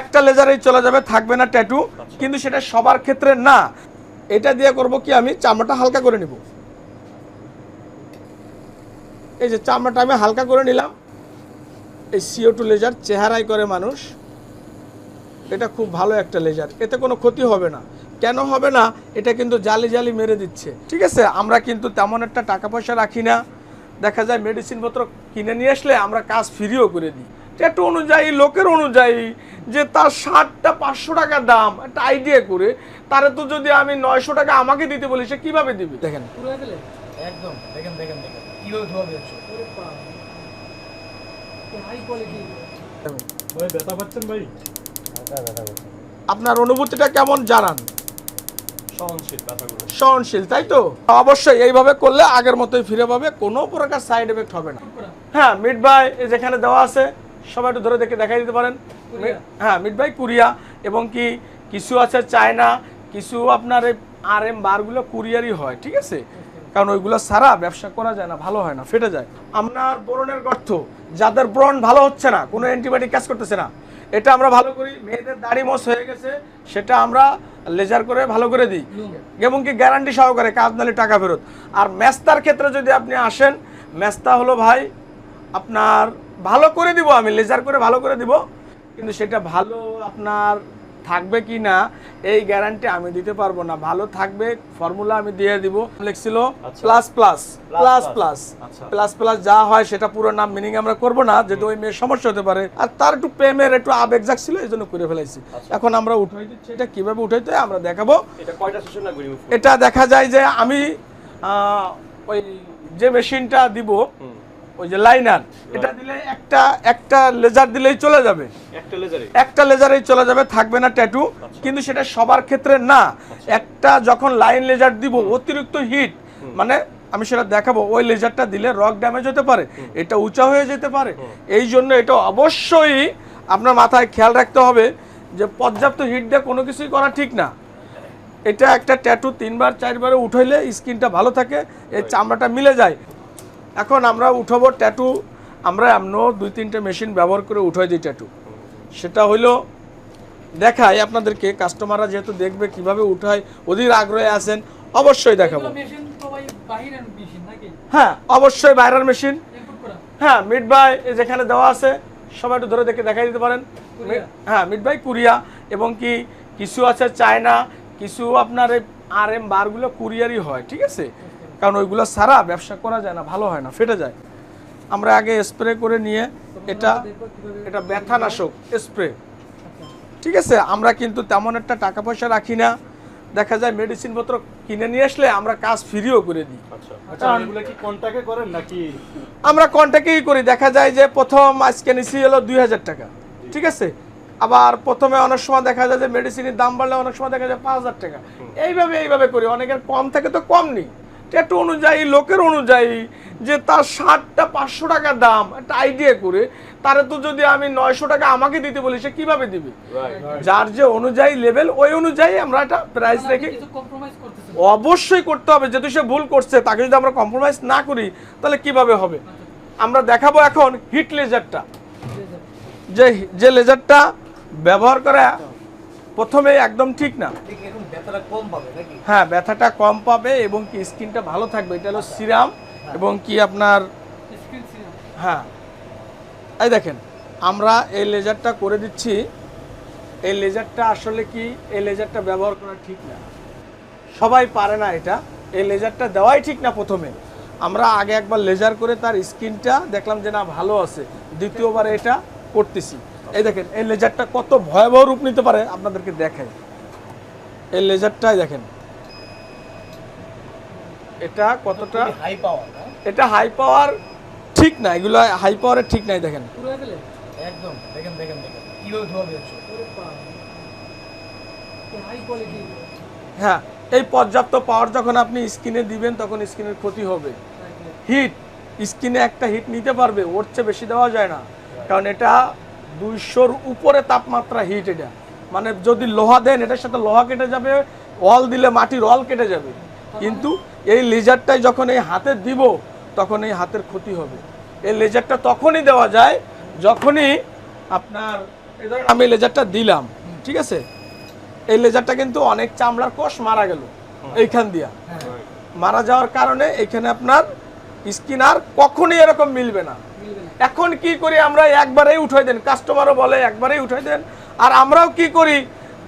একটা লেজারেই চলে যাবে থাকবে না ট্যাটু কিন্তু সেটা সবার ক্ষেত্রে না। এটা দিয়ে করব কি আমি চামড়াটা হালকা করে নিব। এই যে চামড়াটা আমি হালকা করে নিলাম। এই সিও টু লেজার চেহারাই করে মানুষ। এটা খুব ভালো একটা লেজার এতে কোনো ক্ষতি হবে না। কেন হবে না এটা কিন্তু জালি জালি মেরে দিচ্ছে। ঠিক আছে? আমরা কিন্তু তেমন একটা টাকা পয়সা রাখি না। দেখা যায় মেডিসিনপত্র কিনে নিয়ে আসলে আমরা কাজ ফ্রিও করে দিই। ট্যাটু অনুযায়ী লোকের অনুযায়ী যে তার ষাটটা পাঁচশো টাকা দাম একটা আইডিয়া করে তারে তো যদি আমি নয়শো টাকা আমাকে দিতে বলি সে কীভাবে দিবে? দেখেন। একদম দেখেন দেখেন দেখেন কীভাবে ধোয়া বেরোচ্ছে। ওরে বাবা হাই কোয়ালিটি ভাই ব্যথা পাচ্ছেন ভাই? হালকা ব্যথা করছে আপনার অনুভূতিটা কেমন জানান? সহনশীল তাই তো? অবশ্যই এইভাবে করলে আগের মতোই ফিরে পাবে কোনো প্রকার সাইড এফেক্ট হবে না। হ্যাঁ মিট ভাই এই যেখানে দেওয়া আছে সবাই একটু ধরে দেখে দেখাই দিতে পারেন। হ্যাঁ মিট ভাই কুরিয়া এবং কি কিছু আছে চায়না কিছু আপনার এই আর এম বারগুলো কুরিয়ারই হয় ঠিক আছে? কারণ ওইগুলো সারা ব্যবসা করা যায় না ভালো হয় না ফেটে যায়। আপনার ব্রণের গর্ত যাদের ব্রণ ভালো হচ্ছে না কোনো অ্যান্টিবায়োটিক কাজ করতেছে না এটা আমরা ভালো করি মেয়েদের দাড়ি মোস হয়ে গেছে সেটা আমরা লেজার করে ভালো করে দিই। এবং কি গ্যারান্টি সহকারে কাজ নালে টাকা ফেরত। আর ম্যাস্তার ক্ষেত্রে যদি আপনি আসেন মেস্তা হলো ভাই আপনার ভালো করে দিব আমি লেজার করে ভালো করে দিব কিন্তু সেটা ভালো আপনার থাকবে কি না এই গ্যারান্টি আমি দিতে পারব না। ভালো থাকবে ফর্মুলা আমি দিয়ে দিব। লিখছিল। Plus plus plus plus. Plus plus যা হয় সেটা পুরো নাম মিনিং আমরা করব না যেহেতু ওই মেয়ের সমস্যা হতে পারে। আর তার একটু প্রেমের একটু আবেগ ছিল এই জন্য করে ফেলাইছি। আচ্ছা। এখন আমরা উঠাই দিচ্ছি এটা কীভাবে উঠাইতে আমরা দেখাবো। এটা দেখা যায় যে আমি ওই যে মেশিনটা দিব ওই যে লাইনার এটা দিলে একটা একটা লেজার দিলেই চলে যাবে। একটা লেজারে একটা লেজারেই চলে যাবে থাকবে না ট্যাটু কিন্তু সেটা সবার ক্ষেত্রে না। একটা যখন লাইন লেজার দিব অতিরিক্ত হিট মানে আমি সেটা দেখাবো ওই লেজারটা দিলে রক ড্যামেজ হতে পারে এটা উঁচা হয়ে যেতে পারে। এই জন্য এটা অবশ্যই আপনার মাথায় খেয়াল রাখতে হবে যে পর্যাপ্ত হিট দিয়ে কোনো কিছুই করা ঠিক না। এটা একটা ট্যাটু তিনবার চারবারে উঠাইলে স্কিনটা ভালো থাকে এই চামড়াটা মিলে যায়। এখন আমরা উঠাবো ট্যাটু আমরা এমনও দুই তিনটে মেশিন ব্যবহার করে উঠাই দিই ট্যাটু সেটা হইল দেখাই আপনাদেরকে কাস্টমাররা যেহেতু দেখবে কীভাবে উঠায় অধীর আগ্রহে আছেন অবশ্যই দেখাবো। হ্যাঁ অবশ্যই বাইরের মেশিন হ্যাঁ মিড বাই যেখানে দেওয়া আছে সবাই একটু ধরে দেখে দেখাই দিতে পারেন। হ্যাঁ মিড বাই কুরিয়া। এবং কি কিছু আছে চায়না কিছু আপনার এই আর এম বারগুলো কুরিয়ারই হয় ঠিক আছে? কারণ ওইগুলো সারা ব্যবসা করা যায় না ভালো হয় না ফেটে যায়। আমরা আগে স্প্রে করে নিয়ে এটা এটা ব্যথানাশক স্প্রে ঠিক আছে? আমরা কিন্তু তেমন একটা টাকা পয়সা রাখি না। দেখা যায় মেডিসিনপত্র কিনে নিয়ে আসলে আমরা কাজ ফ্রিও করে দিই। আচ্ছা আচ্ছা আমরা কন্ট্যাক্টেই করি। দেখা যায় যে প্রথম আজকে নিছি হলো দুই হাজার টাকা। ঠিক আছে? আবার প্রথমে অনেক সময় দেখা যায় যে মেডিসিনের দাম বাড়লে অনেক সময় দেখা যায় পাঁচ হাজার টাকা। এইভাবে এইভাবে করি। অনেকের কম থেকে তো কম নেই। ট্যাটু অনুযায়ী লোকের অনুযায়ী যে তার ষাটটা পাঁচশো টাকা দাম একটা আইডিয়া করে তারে তো যদি আমি নয়শো টাকা আমাকে দিতে বলি সে কীভাবে দিবে? যার যে অনুযায়ী লেভেল ওই অনুযায়ী আমরা একটা প্রাইস রেখে কিছু কম্প্রোমাইজ করতেছেন অবশ্যই করতে হবে যেহেতু সে ভুল করছে তাকে যদি আমরা কম্প্রোমাইজ না করি তাহলে কীভাবে হবে? আমরা দেখাবো এখন হিট লেজারটা যে যে লেজারটা ব্যবহার করা প্রথমে একদম ঠিক না। দেখি এখন ব্যথাটা কম পাবে হ্যাঁ ব্যথাটা কম পাবে এবং কি স্কিনটা ভালো থাকবে। এটা হলো সিরাম এবং কি আপনার হ্যাঁ। এই দেখেন আমরা এই লেজারটা করে দিচ্ছি। এই লেজারটা আসলে কি? এই লেজারটা ব্যবহার করা ঠিক না। সবাই পারে না এটা। এই লেজারটা দেওয়াই ঠিক না প্রথমে। আমরা আগে একবার লেজার করে তার স্কিনটা দেখলাম যে না ভালো আছে। দ্বিতীয়বার এটা করতেছি। এই দেখেন এই লেজারটা কত ভয়াবহ রূপ নিতে পারে আপনাদেরকে দেখাই। এই লেজারটাই দেখেন। এটা কতটা? হাই পাওয়ার এটা হাই পাওয়ার ঠিক না এগুলো হাই পাওয়ারের ঠিক নাই দেখেন। পুরো একদম দেখেন দেখেন দেখেন। কীভাবে ধোয়া বেরোচ্ছে হাই কোয়ালিটি হ্যাঁ এই পর্যাপ্ত পাওয়ার যখন আপনি স্কিনে দিবেন তখন স্কিনের ক্ষতি হবে। হিট স্কিনে একটা হিট নিতে পারবে ওর চেয়ে বেশি দেওয়া যায় না। কারণ এটা দুইশোর উপরে তাপমাত্রা হিট এটা। মানে যদি লোহা দেন এটার সাথে লোহা কেটে যাবে অল দিলে মাটির অল কেটে যাবে। কিন্তু এই লেজারটাই যখন এই হাতে দিব তখন এই হাতের ক্ষতি হবে। এই লেজারটা তখনই দেওয়া যায় যখনই আপনার আমি লেজারটা দিলাম ঠিক আছে? এই লেজারটা কিন্তু অনেক চামড়ার কোষ মারা গেল এইখান দিয়া। মারা যাওয়ার কারণে এখানে আপনার স্কিন আর কখনই এরকম মিলবে না। এখন কি করি আমরা একবারেই উঠাই দেন? কাস্টমারও বলে একবারেই উঠাই দেন। আর আমরাও কি করি?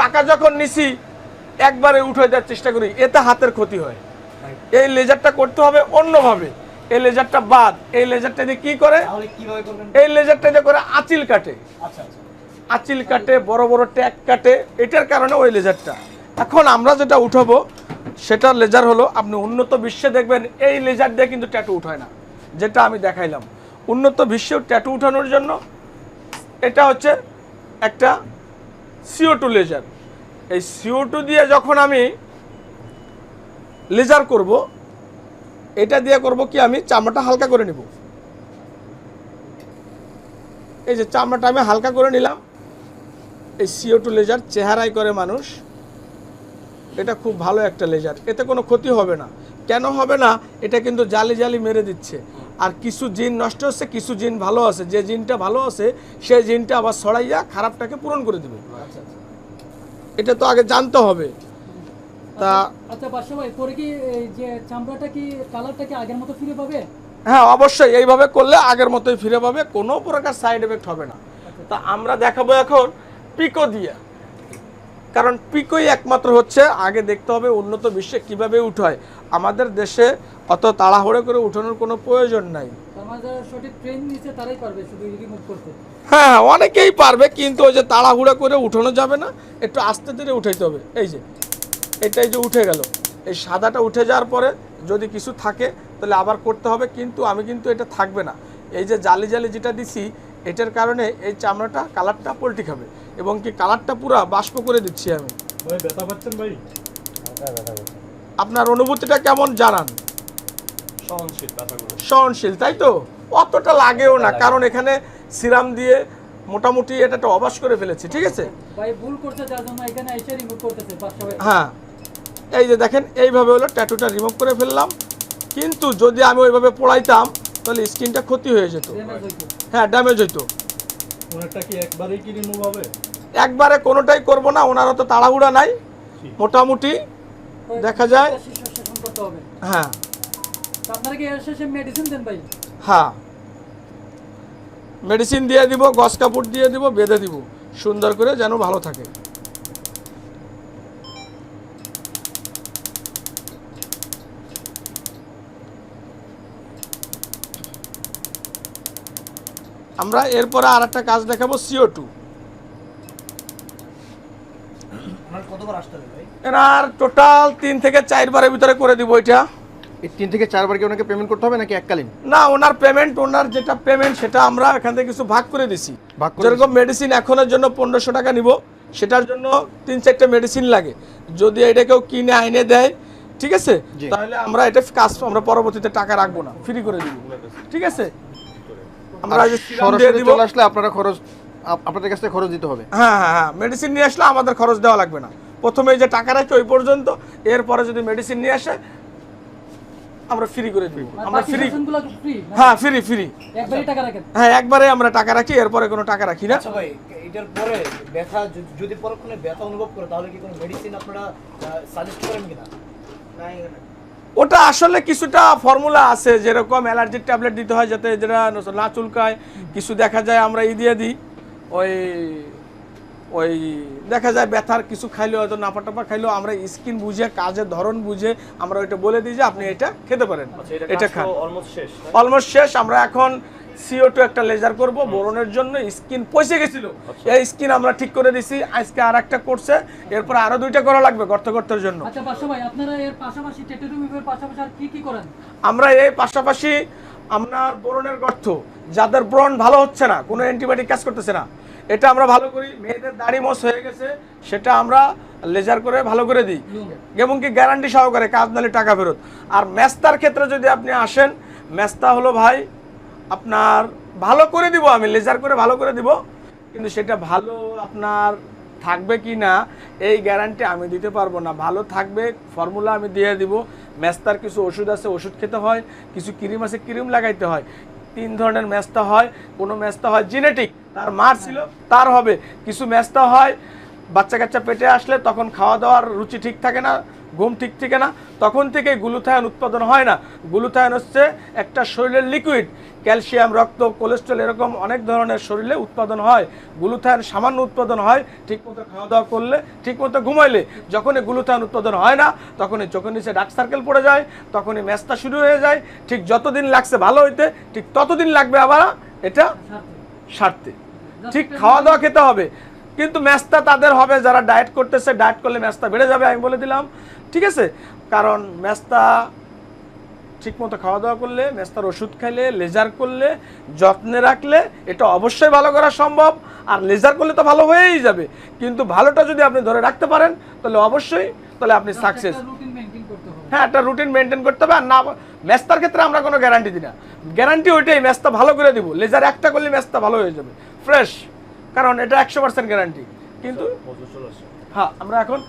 টাকা যখন নিছি একবারে উঠাই দেওয়ার চেষ্টা করি। এতে হাতের ক্ষতি হয়। এই লেজারটা করতে হবে অন্যভাবে। এই লেজারটা বাদ। এই লেজারটা দিয়ে কি করে? এই লেজারটা দিয়ে করে আচিল কাটে। আচ্ছা আচ্ছা। আচিল কাটে বড় বড় ট্যাগ কাটে। এটার কারণে ওই লেজারটা এখন আমরা যেটা উঠাবো সেটা লেজার হলো আপনি উন্নত বিশ্বে দেখবেন এই লেজার দিয়ে কিন্তু ট্যাটু উঠায় না। যেটা আমি দেখাইলাম। উন্নত বিশ্বেও ট্যাটু উঠানোর জন্য এটা হচ্ছে একটা সিও টু লেজার এই সিও টু দিয়ে যখন আমি লেজার করব, এটা দিয়ে করব কি আমি চামড়াটা হালকা করে নিব। এই যে চামড়াটা আমি হালকা করে নিলাম। এই সিও টু লেজার চেহারায় করে মানুষ। এটা খুব ভালো একটা লেজার এতে কোনো ক্ষতি হবে না। কেন হবে না? এটা কিন্তু জালি জালি মেরে দিচ্ছে। আর কিছু জিন নষ্ট হচ্ছে কিছু জিন ভালো আছে। যে জিনটা ভালো আছে সেই জিনটা আবার ছড়াইয়া খারাপটাকে পূরণ করে দেবে। আচ্ছা আচ্ছা। এটা তো আগে জানতে হবে। তা আচ্ছা বাদশা ভাই পরে কি যে চামড়াটা কি কালারটা কি আগের মতো ফিরে পাবে? হ্যাঁ অবশ্যই এইভাবে করলে আগের মতোই ফিরে পাবে কোনো প্রকার সাইড এফেক্ট হবে না। তা আমরা দেখাবো এখন পিকো দিয়ে। কারণ পিকোই একমাত্র হচ্ছে আগে দেখতে হবে উন্নত বিশ্বে কীভাবে উঠায় আমাদের দেশে অত তাড়াহুড়ো করে উঠানোর কোনো প্রয়োজন নাই। হ্যাঁ হ্যাঁ, অনেকেই পারবে কিন্তু ওই যে তাড়াহুড়ো করে উঠানো যাবে না একটু আস্তে ধীরে উঠাইতে হবে। এই যে এটাই যে উঠে গেল। এই সাদাটা উঠে যাওয়ার পরে যদি কিছু থাকে তাহলে আবার করতে হবে কিন্তু আমি কিন্তু এটা থাকবে না। এই যে জালি জালি যেটা দিছি এটার কারণে এই চামড়াটা কালারটা পল্টি খাবে। এবং কি কালারটা পুরো বাষ্প করে দিচ্ছি আমি। ভাই ব্যথা পাচ্ছেন ভাই? আপনার অনুভূতিটা কেমন জানান? সহনশীল ব্যথাগুলো। সহনশীল তাই তো? অতটা লাগেও না কারণ এখানে সিরাম দিয়ে মোটামুটি এটা একটা অবাস করে ফেলেছি ঠিক আছে? ভাই ভুল করছে যার জন্য এখানে এসে রিমুভ করতেছে হ্যাঁ। এই যে দেখেন এইভাবে হলো ট্যাটুটা রিমুভ করে ফেললাম। কিন্তু যদি আমি ওইভাবে পোড়াইতাম তাহলে স্কিনটা ক্ষতি হয়ে যেত। হ্যাঁ ড্যামেজ হইতো। ওনারটা কি একবারেই কি রিমুভ হবে? একবারে কোনোটাই করব না ওনার তো তাড়াহুড়া নাই মোটামুটি দেখা যায়। হ্যাঁ। আপনারা কি এর শেষে মেডিসিন দেন ভাই? হ্যাঁ। মেডিসিন দিয়ে দিব গস কাপড় দিয়ে দিব বেঁধে দিব সুন্দর করে যেন ভালো থাকে। আমরা এরপরে আর একটা কাজ দেখাবো সিও টু আপনার কতবার আসতে হবে ভাই? এনার টোটাল তিন থেকে চারবারের ভিতরে করে দিব এটা। তিন থেকে চারবার কি ওনাকে পেমেন্ট করতে হবে নাকি এককালীন? না ওনার পেমেন্ট ওনার যেটা পেমেন্ট সেটা আমরা এখান থেকে কিছু ভাগ করে দিছি। ভাগ করে যেরকম মেডিসিন এখনের জন্য পনেরোশো টাকা নিব সেটার জন্য তিন চারটে মেডিসিন লাগে। যদি এটা কেউ কিনে আইনে দেয় ঠিক আছে? তাহলে আমরা এটা কাজ আমরা পরবর্তীতে টাকা রাখব না ফ্রি করে দিব। ঠিক আছে? আমরা সরাসরি চলে আসলে আপনারা খরচ আপ- আপনাদের কাছ থেকে খরচ দিতে হবে। হ্যাঁ হ্যাঁ হ্যাঁ মেডিসিন নিয়ে আসলে আমাদের খরচ দেওয়া লাগবে না। প্রথমে যে টাকা রাখি ওই পর্যন্ত। এরপরে যদি মেডিসিন নিয়ে আসে আমরা ফ্রি করে দিব। আমরা ফ্রি হ্যাঁ ফ্রি ফ্রি একবারই টাকা রাখেন? হ্যাঁ একবারে আমরা টাকা রাখি এরপরে কোনো টাকা রাখি না। আচ্ছা ভাই এটার পরে ব্যথা যদি- পরক্ষণে ব্যথা অনুভব করে তাহলে কি কোনো মেডিসিন আপনারা সাজেস্ট করেন কিনা? ওটা আসলে কিছুটা ফর্মুলা আছে যেরকম অ্যালার্জির ট্যাবলেট দিতে হয় যাতে যেটা না চুলকায়। কিছু দেখা যায় আমরা ই দিয়ে দিই ওই ওই দেখা যায় ব্যথার কিছু খাইলেও হয়তো নাপা টাপা খাইলেও আমরা স্কিন বুঝে কাজের ধরন বুঝে আমরা ওইটা বলে দিই যে আপনি এটা খেতে পারেন। আচ্ছা এটা খান। অলমোস্ট শেষ অলমোস্ট শেষ আমরা এখন সিও টু একটা লেজার করব বোরনের জন্য স্কিন পয়সে গেছিল। এই স্কিন আমরা ঠিক করে দিছি আজকে আর একটা করছে এরপর আরও দুইটা করা লাগবে গর্ত গর্তের জন্য। আচ্ছা ভাই আপনারা এর পাশাপাশি রিমুভের পাশাপাশি আর কি কি করেন? আমরা এই পাশাপাশি আপনার ব্রণের গর্ত যাদের ব্রণ ভালো হচ্ছে না কোনো অ্যান্টিবায়োটিক কাজ করতেছে না এটা আমরা ভালো করি মেয়েদের দাড়ি মোস হয়ে গেছে সেটা আমরা লেজার করে ভালো করে দিই। এবং কি গ্যারান্টি সহকারে কাজ নালে টাকা ফেরত। আর মেস্তার ক্ষেত্রে যদি আপনি আসেন মেস্তা হলো ভাই আপনার ভালো করে দিব, আমি লেজার করে ভালো করে দিব, কিন্তু সেটা ভালো আপনার থাকবে কি না, এই গ্যারান্টি আমি দিতে পারব না। ভালো থাকবে ফর্মুলা আমি দিয়ে দিব। মেস্তার কিছু ওষুধ আছে, ওষুধ খেতে হয়, কিছু ক্রিম আছে ক্রিম লাগাইতে হয়। তিন ধরনের মেস্তা হয়, কোনো মেস্তা হয় জেনেটিক তার মার ছিল, তার হবে। কিছু মেস্তা হয় বাচ্চা কাচ্চা পেটে আসলে তখন খাওয়া দাওয়ার রুচি ঠিক থাকে না ঘুম ঠিক থাকে না, তখন থেকে গ্লুথায়ন উৎপাদন হয় না। গ্লুথায়ন হচ্ছে একটা শরীরের লিকুইড ক্যালসিয়াম রক্ত কোলেস্ট্রল এরকম অনেক ধরনের শরীরে উৎপাদন হয়। গ্লুথায়ন সামান্য উৎপাদন হয়, ঠিকমতো খাওয়া দাওয়া করলে, ঠিকমতো ঘুমাইলে। যখনই গ্লুথায়ন উৎপাদন হয় না, তখনই চোখের নিচে ডার্ক সার্কেল পড়ে যায়, তখনই মেস্তা শুরু হয়ে যায়। ঠিক যতদিন লাগছে ভালো হইতে, ঠিক ততদিন লাগবে আবার এটা সারতে। ঠিক খাওয়া দাওয়া খেতে হবে। কিন্তু মেস্তা তাদের হবে যারা ডায়েট করতেছে ডায়েট করলে মেস্তা বেড়ে যাবে আমি বলে দিলাম। ঠিক আছে? কারণ মেস্তা ঠিকমতো খাওয়া দাওয়া করলে মেস্তার ওষুধ খাইলে লেজার করলে যত্নে রাখলে এটা অবশ্যই ভালো করা সম্ভব। আর লেজার করলে তো ভালো হয়েই যাবে। কিন্তু ভালোটা যদি আপনি ধরে রাখতে পারেন তাহলে অবশ্যই তাহলে আপনি সাকসেস হ্যাঁ একটা রুটিন মেনটেন করতে হবে। আর না মেস্তার ক্ষেত্রে আমরা কোনো গ্যারান্টি দিই না। গ্যারান্টি ওইটাই মেস্তা ভালো করে দিব। লেজার একটা করলে মেস্তা ভালো হয়ে যাবে। ফ্রেশ কারণ এটা একশো পার্সেন্ট গ্যারান্টি কিন্তু হ্যাঁ আমরা এখন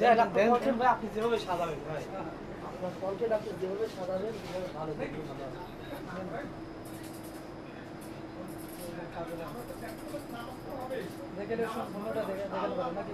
দেন দেন বলছেন ভাই আপনি যেভাবে সাজাবেন ভাই আপনার কলকে আপনি যেভাবে সাজাবেন সেভাবে ভালো দেখে সম্পূর্ণটা দেখে দেখে নাকি